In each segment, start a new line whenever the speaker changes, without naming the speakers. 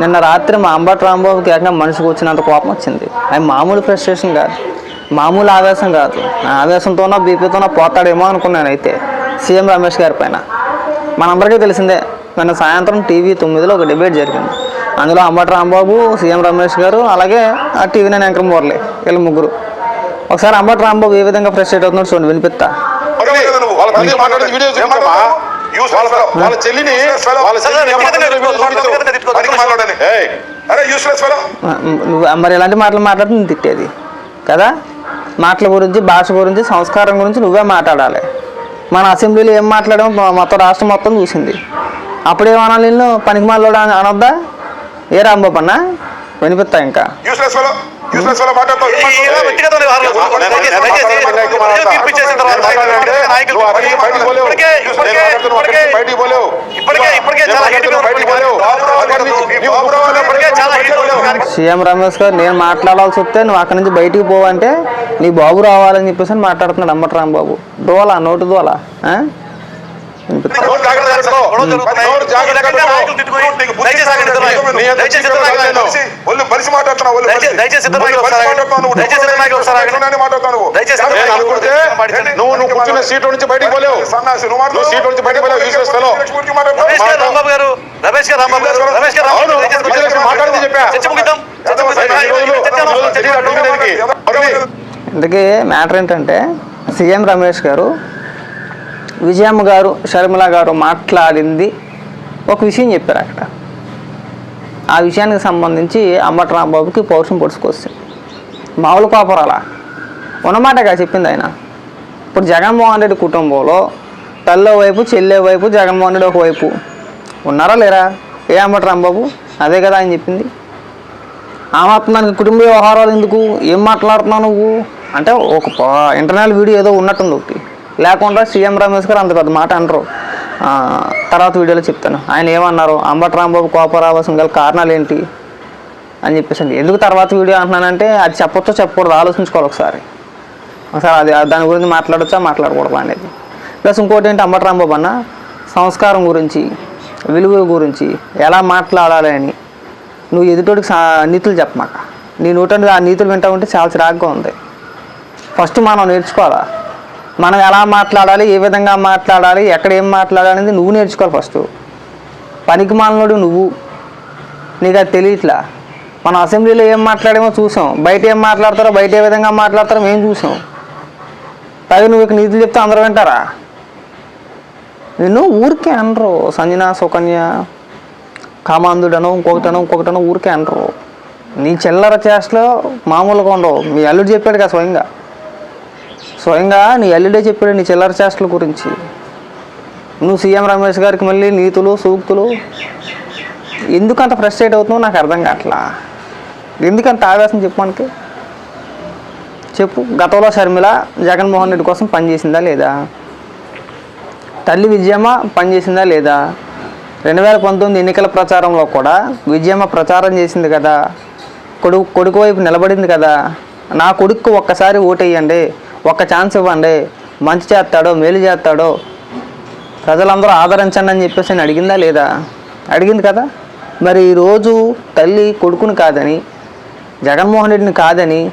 నిన్న రాత్రి మా అంబటి రాంబాబుకి ఏకంగా మనిషికి వచ్చినంత కోపం వచ్చింది. అది మామూలు ఫ్రస్ట్రేషన్ కాదు. మామూలు ఆవేశం కాదు. ఆ ఆవేశంతోనో బీపీతోనో పోతాడేమో అనుకున్నాను అయితే. సీఎం రమేష్ గారి పైన. మనందరికీ తెలిసిందే నిన్న సాయంత్రం టీవీ తొమ్మిదిలో ఒక డిబేట్ జరిగింది. అందులో అంబటి రాంబాబు సీఎం రమేష్ గారు అలాగే ఆ టీవీ నైన్ యాంకర్ మురళి వీళ్ళు ముగ్గురు. ఒకసారి అంబటి రాంబాబు ఏ విధంగా ఫ్రస్ట్రేట్ అవుతున్నాడు చూడండి వినిపిస్తా.
వాళ్ళ చెల్లిని వాళ్ళ చెల్లిని
అరే యూస్లెస్ ఫెలో
నువ్వు మరి ఎలాంటి మాటలు మాట్లాడితే నేను తిట్టేది. కదా? మాటల గురించి భాష గురించి సంస్కారం గురించి నువ్వే మాట్లాడాలి. మన అసెంబ్లీలో ఏం మాట్లాడామో మొ- మొత్తం రాష్ట్రం మొత్తం చూసింది. అప్పుడేమనాలి పనికి మాలోడా అనొద్దా? ఏ రాంబాబు అన్న? వినిపిస్తా ఇంకా.
బయటికి పోలేవు.
సీఎం రమేష్ గారు నేను మాట్లాడాల్సి వస్తే నువ్వు అక్కడి నుంచి బయటికి పోవంటే నీ బాబు రావాలని చెప్పేసి మాట్లాడుతున్నాడు అమ్మటి రాంబాబు. దోలా నోటు దోలా? వినిపిస్తా?
బలిసి మాట్లాడుతున్నావు,
దయచేసి-
నువ్వు. నువ్వు. కూర్చున్న నుంచి బయటికి పోలేవు. సన్నాసి, నువ్వు
నుంచి బయటికి పోలేవు. రమేష్ గారు రాంబాబు గారు రమేష్ గారు రాంబాబు గారు రమేష్
మాట్లాడింది చెప్పా.
చర్చ ముగిద్దాం
మ్యాటర్ ఏంటంటే సీఎం రమేష్ గారు విజయమ్మ గారు షర్మిల గారు మాట్లాడింది ఒక విషయం చెప్పారు అక్కడ. ఆ విషయానికి సంబంధించి అంబట రాంబాబుకి పౌరుషం పొడుచుకొస్తుంది మామూలు కోపరాలా? ఉన్నమాటగా చెప్పింది ఆయన. ఇప్పుడు జగన్మోహన్ రెడ్డి కుటుంబంలో తల్లో వైపు చెల్లె వైపు జగన్మోహన్ రెడ్డి ఒకవైపు ఉన్నారా లేరా? ఏ అంబట రాంబాబు? అదే కదా ఆయన చెప్పింది. ఆ మాత్రం దానికి కుటుంబ వ్యవహారాలు ఎందుకు? ఏం మాట్లాడుతున్నావు నువ్వు? అంటే ఒక ఇంటర్నల్ వీడియో ఏదో ఉన్నట్టుంది ఒకటి. లేకుండా సీఎం రమేష్ గారు అంత పెద్ద మాట అంటారు తర్వాత వీడియోలో చెప్తాను. ఆయన ఏమన్నారు? అంబటి రాంబాబు రావాల్సిన గల కారణాలు ఏంటి? అని చెప్పేసి ఎందుకు తర్వాత వీడియో అంటున్నానంటే అది చెప్పొచ్చో చెప్పకూడదు ఆలోచించుకోవాలి ఒకసారి. ఒకసారి అది దాని గురించి మాట్లాడొచ్చా? మాట్లాడకూడదు అనేది. ప్లస్ ఇంకోటి ఏంటి అంబటి రాంబాబు అన్న? సంస్కారం గురించి విలువ గురించి ఎలా మాట్లాడాలి అని. నువ్వు ఎదుటోడికి సా- నీతులు చెప్పమాక. నీ నోటండి ఆ నీతులు వింటా ఉంటే చాలా చిరాగ్గా ఉంది. ఫస్ట్ మనం నేర్చుకోవాలా? మనం ఎలా మాట్లాడాలి ఏ విధంగా మాట్లాడాలి ఎక్కడ ఏం మాట్లాడాలి అనేది నువ్వు నేర్చుకోవాలి ఫస్ట్ పనికి మాలనుడు నువ్వు. నీకు అది తెలియట్లా? మనం అసెంబ్లీలో ఏం మాట్లాడేమో చూసాం. బయట ఏం మాట్లాడతారో బయట ఏ విధంగా మాట్లాడతారో మేము చూసాం. పైగా నువ్వు ఇక నీతులు చెప్తే అందరూ వింటారా? నిన్ను ఊరికే అనరు. సంజన సుకన్య కామాంధుడను ఇంకొకటను ఇంకొకటను ఊరికే అనరు. నీ చిల్లర చేష్టలో మామూలుగా ఉండవు. మీ అల్లుడు చెప్పాడు కదా స్వయంగా. స్వయంగా నీ అల్లుడే చెప్పాడు నీ చిల్లర చేష్టల గురించి. నువ్వు సీఎం రమేష్ గారికి మళ్ళీ నీతులు సూక్తులు ఎందుకు అంత ఫ్రస్ట్రేట్ అవుతున్నావు నాకు అర్థం కావట్లా? ఎందుకంత ఆవేశం చెప్పు మనకి. చెప్పు. గతంలో షర్మిల జగన్మోహన్ రెడ్డి కోసం పనిచేసిందా లేదా? తల్లి విజయమ్మ పనిచేసిందా లేదా? రెండు వేల పంతొమ్మిది ఎన్నికల ప్రచారంలో కూడా విజయమ్మ ప్రచారం చేసింది కదా. కొడుకు కొడుకు వైపు నిలబడింది కదా. నా కొడుకు ఒక్కసారి ఓటేయండి. ఒక్క ఛాన్స్ ఇవ్వండి. మంచి చేస్తాడో మేలు చేస్తాడో. ప్రజలందరూ ఆదరించండి అని చెప్పేసి నేను అడిగిందా లేదా? అడిగింది కదా. మరి ఈరోజు తల్లి కొడుకుని కాదని జగన్మోహన్ రెడ్డిని కాదని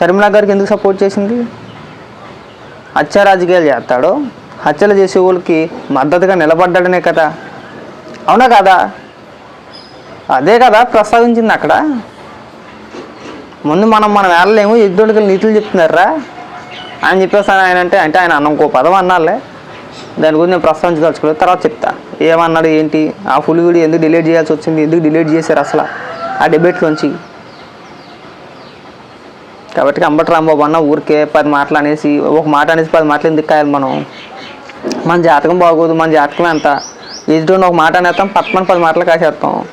షర్మిల గారికి ఎందుకు సపోర్ట్ చేసింది? హత్య రాజకీయాలు చేస్తాడో హత్యలు చేసే వాళ్ళకి మద్దతుగా నిలబడ్డాడనే కదా. అవునా కదా? అదే కదా ప్రస్తావించింది అక్కడ. ముందు మనం మన వేళ్ళేమో ఎగ్దోడికి నీతులు చెప్తున్నారా? అని చెప్పేసి ఆయన అంటే అంటే ఆయన అన్న ఇంకో పదం అన్నాలే దాని గురించి నేను ప్రస్తావించదలుచుకోలేదు. తర్వాత చెప్తా. ఏమన్నాడు ఏంటి? ఆ ఫుల్ వీడియో ఎందుకు డిలీట్ చేయాల్సి వచ్చింది? ఎందుకు డిలీట్ చేశారు అసలు? ఆ డిబేట్లోంచి కాబట్టి అంబటి రాంబాబు అన్న ఊరికే పది మాటలు అనేసి ఒక మాట అనేసి పది మాటలు ఎందుకు కాయాలి మనం? మన జాతకం బాగోదు మన జాతకం ఎంత ఎదుటి ఒక మాట అనేస్తాం పక్కన పది మాటలు కాసేస్తాం.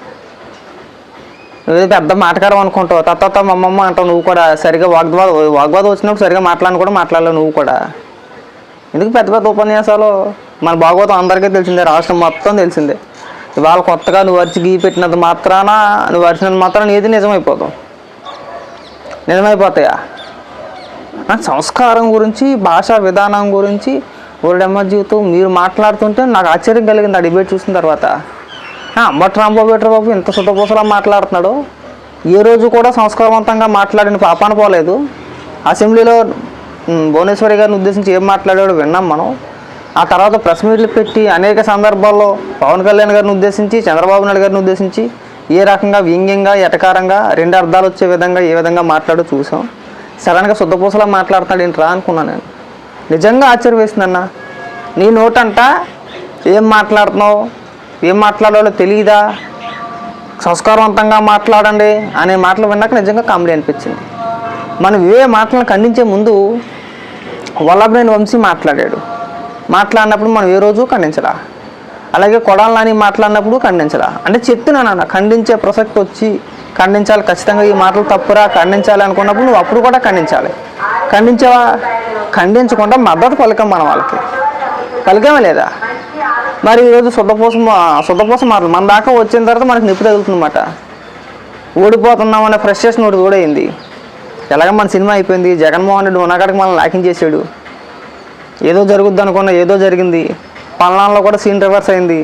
పెద్ద మాటకారం అనుకుంటావు. తత్త మమ్మమ్మ అంటావు. నువ్వు కూడా సరిగా వాగ్వాద వాగ్వాదం వచ్చినప్పుడు సరిగా మాట్లాడను కూడా మాట్లాడలేవు నువ్వు కూడా. ఎందుకు పెద్ద పెద్ద ఉపన్యాసాలు? మన భాగవతం అందరికీ తెలిసిందే రాష్ట్రం మొత్తం తెలిసిందే. ఇవాళ కొత్తగా నువ్వు అరిచి గీ పెట్టినంత మాత్రాన నువ్వు అరిచినంత మాత్రాన ఏది నిజమైపోతావు నిజమైపోతాయా? సంస్కారం గురించి భాషా విధానం గురించి ఓల్డమ్మ జీవితం మీరు మాట్లాడుతుంటే నాకు ఆశ్చర్యం కలిగింది ఆ డిబేట్ చూసిన తర్వాత. ఆ, రాంబాబు ఎట్రా బాబు? ఇంత సుతపూసలా మాట్లాడుతున్నాడు. ఏ రోజు కూడా సంస్కారవంతంగా మాట్లాడిన పాపాన పోలేదు. అసెంబ్లీలో భువనేశ్వరి గారిని ఉద్దేశించి ఏం మాట్లాడాడో విన్నాం మనం. ఆ తర్వాత ప్రెస్ మీట్లు పెట్టి అనేక సందర్భాల్లో పవన్ కళ్యాణ్ గారిని ఉద్దేశించి చంద్రబాబు నాయుడు గారిని ఉద్దేశించి ఏ రకంగా వ్యంగ్యంగా ఎటకారంగా రెండు అర్థాలు వచ్చే విధంగా ఏ విధంగా మాట్లాడో చూసాం. సడన్గా శుద్ధపూసలా మాట్లాడుతున్నాడు ఏంట్రా అనుకున్నాను నేను. నిజంగా ఆశ్చర్య వేసిందన్న నీ నోటంట ఏం మాట్లాడుతున్నావు? ఏం మాట్లాడాలో తెలియదా సంస్కారవంతంగా మాట్లాడండి అనే మాటలు విన్నాక నిజంగా కామెడీ అనిపించింది. మనం ఇవే మాటలను ఖండించే ముందు వల్లభనేని వంశీ మాట్లాడాడు. మాట్లాడినప్పుడు మనం ఏ రోజు ఖండించడా అలాగే కొడాలని మాట్లాడినప్పుడు ఖండించడా అంటే చెప్తున్నాను అన్న ఖండించే ప్రసక్తి వచ్చి ఖండించాలి ఖచ్చితంగా ఈ మాటలు తప్పురా ఖండించాలి అనుకున్నప్పుడు నువ్వు అప్పుడు కూడా ఖండించాలి. ఖండించావా? ఖండించకుండా మద్దతు పలకం మన వాళ్ళకి. పలికామా లేదా? మరి ఈరోజు శుద్ధపూస శుద్ధపూస మాటలు మన దాకా వచ్చిన తర్వాత మనకి నిప్పు తగులుతుందన్నమాట. ఓడిపోతున్నాం అనే ఫ్రస్ట్రేషన్ ఒకటి కూడా అయింది. ఎలాగ మన సినిమా అయిపోయింది. జగన్మోహన్ రెడ్డి ఉన్నకాడికి మనం లాకింగ్ చేసాడు ఏదో జరుగుద్ది అనుకున్న ఏదో జరిగింది. పల్నాల్లో కూడా సీన్ రివర్స్ అయింది.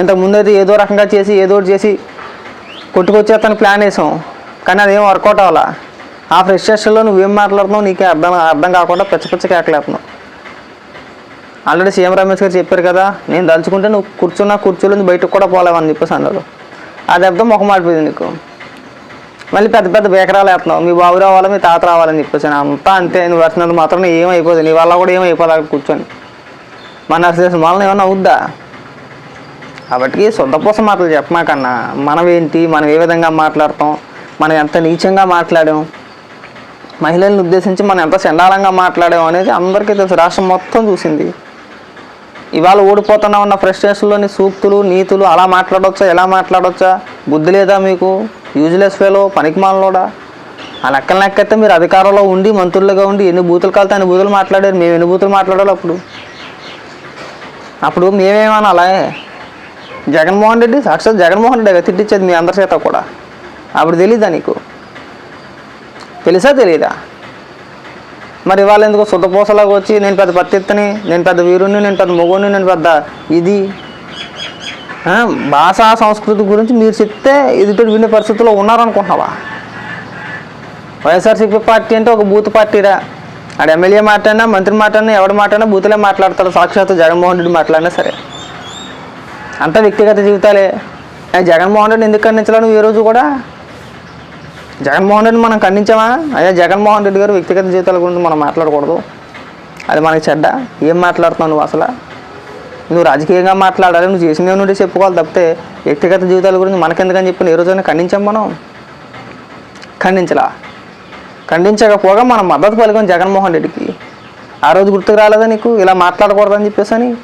ఇంతకు ముందైతే అయితే ఏదో రకంగా చేసి ఏదో ఒకటి చేసి కొట్టుకొచ్చేస్తాను ప్లాన్ వేసాం. కానీ అదేం వర్కౌట్ అవ్వాలా? ఆ ఫ్రెస్ట్రేషన్లో నువ్వేం మాట్లాడుతున్నావు నీకే అర్థం అర్థం కాకుండా పిచ్చ పిచ్చ కేకలేస్తున్నావు. ఆల్రెడీ సీఎం రమేష్ గారు చెప్పారు కదా నేను దలుచుకుంటే నువ్వు కూర్చున్నా కుర్చీలో బయటకు కూడా పోలేవని చెప్పేసి అన్నారు. అది అర్థం ముఖం ఆడిపోయింది నీకు. మళ్ళీ పెద్ద పెద్ద బేకరాలు వేస్తున్నావు. మీ బాబు రావాలి మీ తాత రావాలని చెప్పేసి అంతా అంతే నువ్వు వచ్చినంత మాత్రం ఏమైపోదు నీ వల్ల కూడా ఏమైపోదు కూర్చొని. మన అసలు వాళ్ళని ఏమన్నా అవుద్దా? కాబట్టి సొంతపూస మాటలు చెప్పమాకన్నా మనం ఏంటి మనం ఏ విధంగా మాట్లాడతాం మనం ఎంత నీచంగా మాట్లాడాం మహిళలను ఉద్దేశించి మనం ఎంత చండాలంగా మాట్లాడాం అనేది అందరికీ తెలుసు. రాష్ట్రం మొత్తం చూసింది. ఇవాళ ఓడిపోతున్నా ఉన్న ఫ్రస్ట్రేషన్లోని సూక్తులు నీతులు అలా మాట్లాడవచ్చా ఎలా మాట్లాడవచ్చా బుద్ధి లేదా మీకు? యూజ్లెస్ ఫేలో పనికిమాలలోడా ఆ లెక్కలు లెక్కైతే మీరు అధికారంలో ఉండి మంత్రులుగా ఉండి ఎన్ని బూతులు కలితే అన్ని బూతులు మాట్లాడారు. మేము ఎన్ని బూతులు మాట్లాడాలి అప్పుడు? అప్పుడు మేమేమనాలా జగన్మోహన్ రెడ్డి సాక్షాత్ జగన్మోహన్ రెడ్డి తిట్టించేది మీ అందరి చేత కూడా. అప్పుడు తెలీదా నీకు? తెలుసా తెలీదా? మరి ఇవాళ ఎందుకు సుతపోసలాగా వచ్చి నేను పెద్ద పత్తిత్తని నేను పెద్ద వీరుని నేను పెద్ద మొగుని నేను పెద్ద ఇది? భాషా సంస్కృతి గురించి మీరు చెప్తే ఎదుటి వినే పరిస్థితుల్లో ఉన్నారనుకుంటున్నావా? వైఎస్ఆర్సీపీ పార్టీ అంటే ఒక బూత్ పార్టీరా? ఆడ ఎమ్మెల్యే మాట్లాడినా మంత్రి మాట్లాడినా ఎవడు మాట్లాడినా బూతులే మాట్లాడతారు. సాక్షాత్ జగన్మోహన్ రెడ్డి మాట్లాడినా సరే. అంత వ్యక్తిగత జీవితాలే. జగన్మోహన్ రెడ్డి ఎందుకు ఖండించాలి ఈ రోజు కూడా? జగన్మోహన్ రెడ్డి మనం ఖండించామా? అయ్యా జగన్మోహన్ రెడ్డి గారు వ్యక్తిగత జీవితాల గురించి మనం మాట్లాడకూడదు. అది మనకి చెడ్డ. ఏం మాట్లాడుతున్నావు నువ్వు అసలు? నువ్వు రాజకీయంగా మాట్లాడాలి నువ్వు చేసిన నుండి చెప్పుకోవాలి తప్పితే వ్యక్తిగత జీవితాల గురించి మనకెందుకని చెప్పి ఏ రోజైనా ఖండించాం మనం? ఖండించలా? ఖండించకపోగా మనం మద్దతు పలికాం జగన్మోహన్ రెడ్డికి. ఆ రోజు గుర్తుకు రాలేదా నీకు? ఇలా మాట్లాడకూడదని చెప్పేసి అని